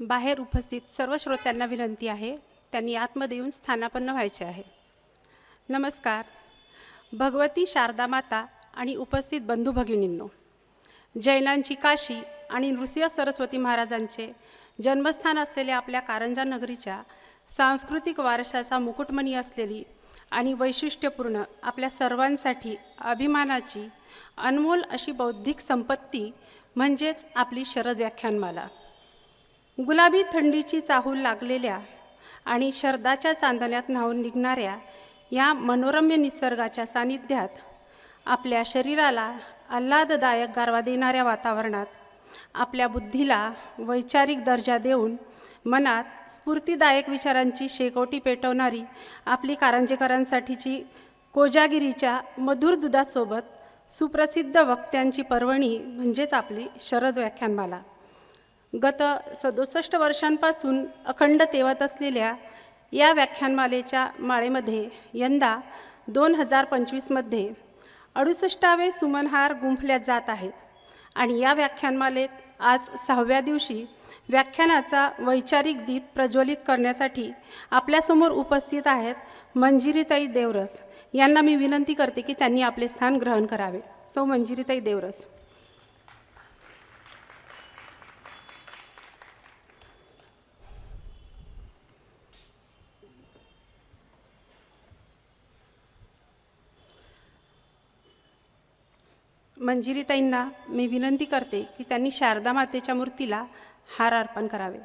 बाहेर उपस्थित सर्व श्रोत्यांना विनंती आहे त्यांनी आतमध्ये येऊन स्थानापन्न व्हायचे आहे. नमस्कार. भगवती शारदा माता आणि उपस्थित बंधू भगिनींनो जैनांची काशी आणि नृसिंह सरस्वती महाराजांचे जन्मस्थान असलेल्या आपल्या कारंजा नगरीच्या सांस्कृतिक वारशाचा मुकुटमणी असलेली आणि वैशिष्ट्यपूर्ण आपल्या सर्वांसाठी अभिमानाची अनमोल अशी बौद्धिक संपत्ती म्हणजेच आपली शरद व्याख्यानमाला. गुलाबी थंडीची चाहूल लागलेल्या आणि शरदाच्या चांदण्यात न्हावून निघणाऱ्या या मनोरम्य निसर्गाच्या सानिध्यात आपल्या शरीराला आल्हाददायक गारवा देणाऱ्या वातावरणात आपल्या बुद्धीला वैचारिक दर्जा देऊन मनात स्फूर्तीदायक विचारांची शेकोटी पेटवणारी आपली कारंजेकरांसाठीची कोजागिरीच्या मधुर दुधासोबत सुप्रसिद्ध वक्त्यांची पर्वणी म्हणजेच आपली शरद व्याख्यानमाला. गत सदुसष्ट वर्षांपासून अखंड तेवत असलेल्या या व्याख्यानमालेच्या माळेमध्ये यंदा दोन हजार पंचवीसमध्ये अडुसष्टावे सुमनहार गुंफल्या जात आहेत. आणि या व्याख्यानमालेत आज सहाव्या दिवशी व्याख्यानाचा वैचारिक दीप प्रज्वलित करण्यासाठी आपल्यासमोर उपस्थित आहेत मंजिरीताई देवरस. यांना मी विनंती करते की त्यांनी आपले स्थान ग्रहण करावे. सौ मंजिरीताई देवरस. मंजिरीताईंना मी विनंती करते की त्यांनी शारदा मातेच्या मूर्तीला हार अर्पण करावे.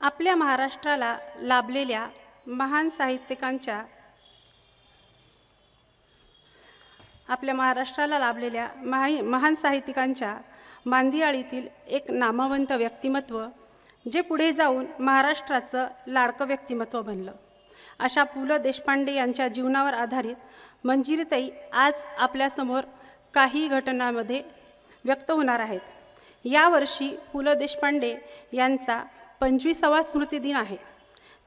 आपल्या महाराष्ट्राला लाभलेल्या महान साहित्यिकांच्या आपल्या महाराष्ट्राला लाभलेल्या महा महान साहित्यिकांच्या मांदियाळीतील एक नामवंत व्यक्तिमत्व जे पुढे जाऊन महाराष्ट्राचं लाडकं व्यक्तिमत्व बनलं. अशा पु. ल. देशपांडे यांच्या जीवनावर आधारित मंजिरीताई आज आपल्यासमोर काही घटनांमध्ये व्यक्त होणार आहेत. यावर्षी पु. ल. देशपांडे यांचा पंचवीसावा स्मृतिदिन आहे.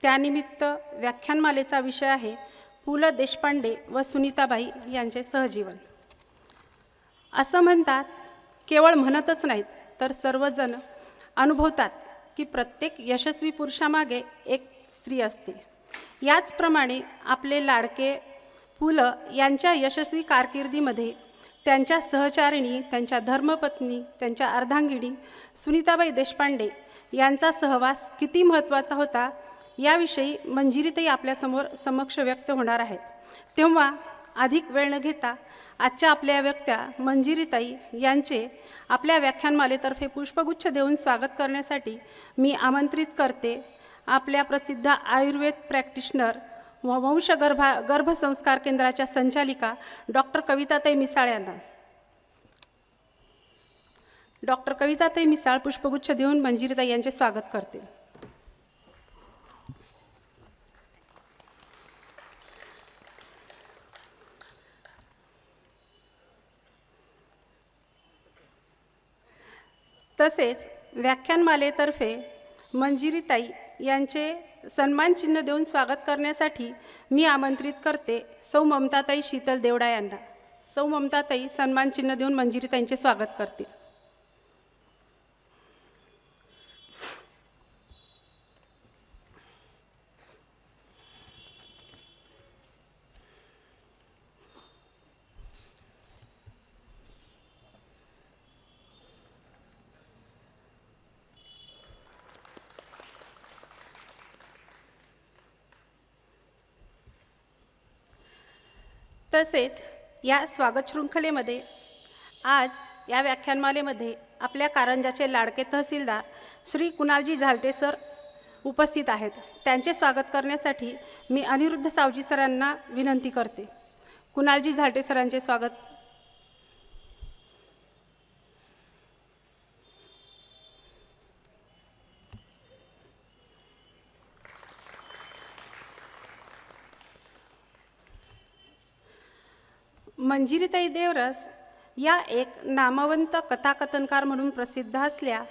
त्यानिमित्त व्याख्यानमालेचा विषय आहे पु ल देशपांडे व सुनीताबाई यांचे सहजीवन. असं म्हणतात केवळ म्हणतच नाहीत तर सर्वजण अनुभवतात की प्रत्येक यशस्वी पुरुषामागे एक स्त्री असते. याचप्रमाणे आपले लाडके पु ल यांच्या यशस्वी कारकिर्दीमध्ये त्यांच्या सहचारिणी त्यांच्या धर्मपत्नी त्यांच्या अर्धांगिणी सुनीताबाई देशपांडे यांचा सहवास किती महत्त्वाचा होता याविषयी मंजिरीताई आपल्यासमोर समक्ष व्यक्त होणार आहेत. तेव्हा अधिक वेळ न घेता आजच्या आपल्या व्यक्त्या मंजिरीताई यांचे आपल्या व्याख्यानमालेतर्फे पुष्पगुच्छ देऊन स्वागत करण्यासाठी मी आमंत्रित करते. आपल्या प्रसिद्ध आयुर्वेद प्रॅक्टिशनर व वंशगर्भा गर्भसंस्कार केंद्राच्या संचालिका डॉक्टर कविताताई मिसाळ यांना. डॉक्टर कविताताई मिसाळ पुष्पगुच्छ देऊन मंजिरीताई यांचे स्वागत करते. तसेच व्याख्यानमालेतर्फे मंजिरीताई यांचे सन्मान चिन्ह देऊन स्वागत करण्यासाठी मी आमंत्रित करते. सौ ममताताई शीतल देवडा यांना. सौ ममताताई सन्मान चिन्ह देऊन मंजिरीताईंचे स्वागत करतील. तसेच या स्वागत शृंखलेमध्ये आज या व्याख्यानमालेमध्ये आपल्या कारंजाचे लाडके तहसीलदार श्री कुणालजी झालटे सर उपस्थित आहेत. त्यांचे स्वागत करण्यासाठी मी अनिरुद्ध सावजी सरांना विनंती करते. कुणालजी झालटे सरांचे स्वागत मंजिरीताई देवरस या एक नामवंत कथाकथनकार म्हणून प्रसिद्ध असल्या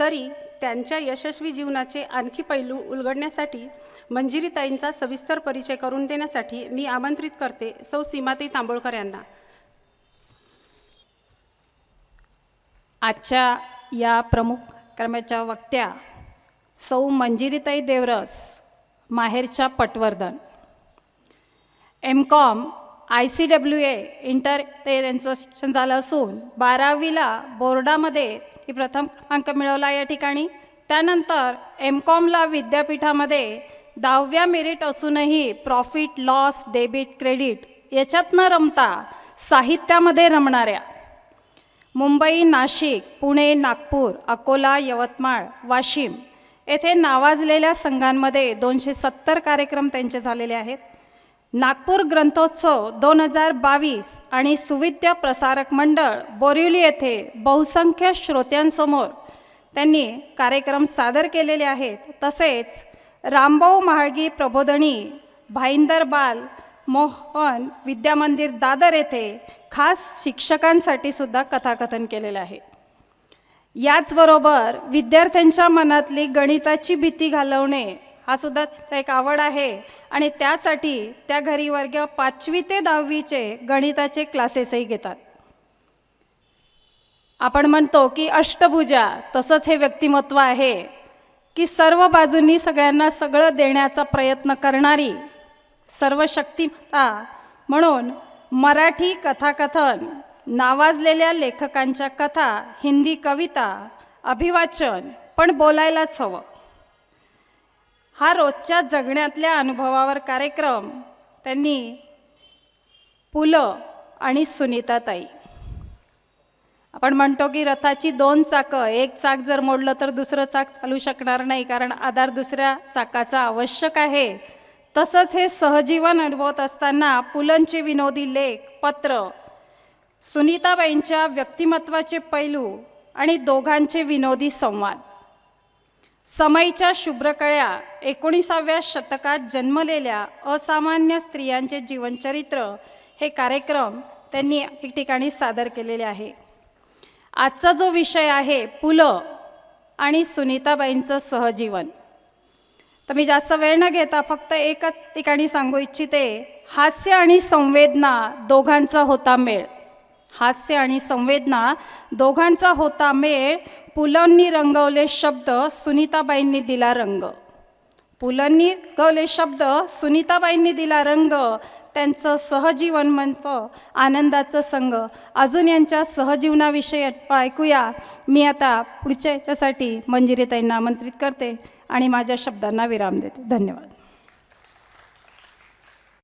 तरी त्यांच्या यशस्वी जीवनाचे आणखी पैलू उलगडण्यासाठी मंजिरीताईंचा सविस्तर परिचय करून देण्यासाठी मी आमंत्रित करते. सौ सीमाताई तांबोळकर यांना. आजच्या या प्रमुख क्रमाच्या वक्त्या सौ मंजिरीताई Deoras माहेरच्या Patwardhan. M Com I C W A inter ते त्यांचं शिक्षण झालं असून बारावीला बोर्डामध्ये ती प्रथम क्रमांक मिळवला या ठिकाणी. त्यानंतर एम कॉमला विद्यापीठामध्ये दहाव्या मेरिट असूनही प्रॉफिट लॉस डेबिट क्रेडिट याच्यात न रमता साहित्यामध्ये रमणाऱ्या. मुंबई नाशिक पुणे नागपूर अकोला यवतमाळ वाशिम येथे नावाजलेल्या संघांमध्ये दोनशे सत्तर कार्यक्रम त्यांचे झालेले आहेत. नागपूर ग्रंथोत्सव दोन हजार बावीस आणि सुविद्य प्रसारक मंडळ बोरिवली येथे बहुसंख्य श्रोत्यांसमोर त्यांनी कार्यक्रम सादर केलेले आहेत. तसेच रामभाऊ महाळगी प्रबोधनी भाईंदर बाल मोहन विद्यामंदिर दादर येथे खास शिक्षकांसाठी सुद्धा कथाकथन केलेलं आहे. याचबरोबर विद्यार्थ्यांच्या मनातली गणिताची भीती घालवणे हा सुद्धा त्याचा एक आवड आहे. आणि त्यासाठी त्या घरी वर्ग पाचवी ते दहावीचे गणिताचे क्लासेसही घेतात. आपण म्हणतो की अष्टभुजा तसंच हे व्यक्तिमत्व आहे की सर्व बाजूंनी सगळ्यांना सगळं देण्याचा प्रयत्न करणारी सर्व शक्तिमत्ता म्हणून मराठी कथाकथन नावाजलेल्या लेखकांच्या कथा हिंदी कविता अभिवाचन पण बोलायलाच हवं. हा रोजच्या जगण्यातल्या अनुभवावर कार्यक्रम त्यांनी पु ल आणि सुनीताताई. आपण म्हणतो की रथाची दोन चाकं एक चाक जर मोडलं तर दुसरं चाक चालू शकणार नाही कारण आधार दुसऱ्या चाकाचा आवश्यक आहे. तसंच हे सहजीवन अनुभवत असताना पुलंचे विनोदी लेख पत्र सुनीताबाईंच्या व्यक्तिमत्वाचे पैलू आणि दोघांचे विनोदी संवाद. समईच्या शुभ्रकळ्या एकोणीसाव्या शतकात जन्मलेल्या असामान्य स्त्रियांचे जीवनचरित्र हे कार्यक्रम त्यांनी एक ठिकाणी सादर केलेले आहे. आजचा जो विषय आहे पु ल आणि सुनीताबाईंचं सहजीवन. तर मी जास्त वेळ न घेता फक्त एकच ठिकाणी सांगू इच्छिते हास्य आणि संवेदना दोघांचा होता मेळ. हास्य आणि संवेदना दोघांचा होता मेळ पुलांनी रंगवले शब्द सुनीताबाईंनी दिला रंग. पुलांनी रंगवले शब्द सुनीताबाईंनी दिला रंग त्यांचं सहजीवन म्हणतं आनंदाचं संघ. अजून यांच्या सहजीवनाविषयी ऐकूया. मी आता पुढच्या याच्यासाठी मंजिरीताईंना आमंत्रित करते आणि माझ्या शब्दांना विराम देते. धन्यवाद.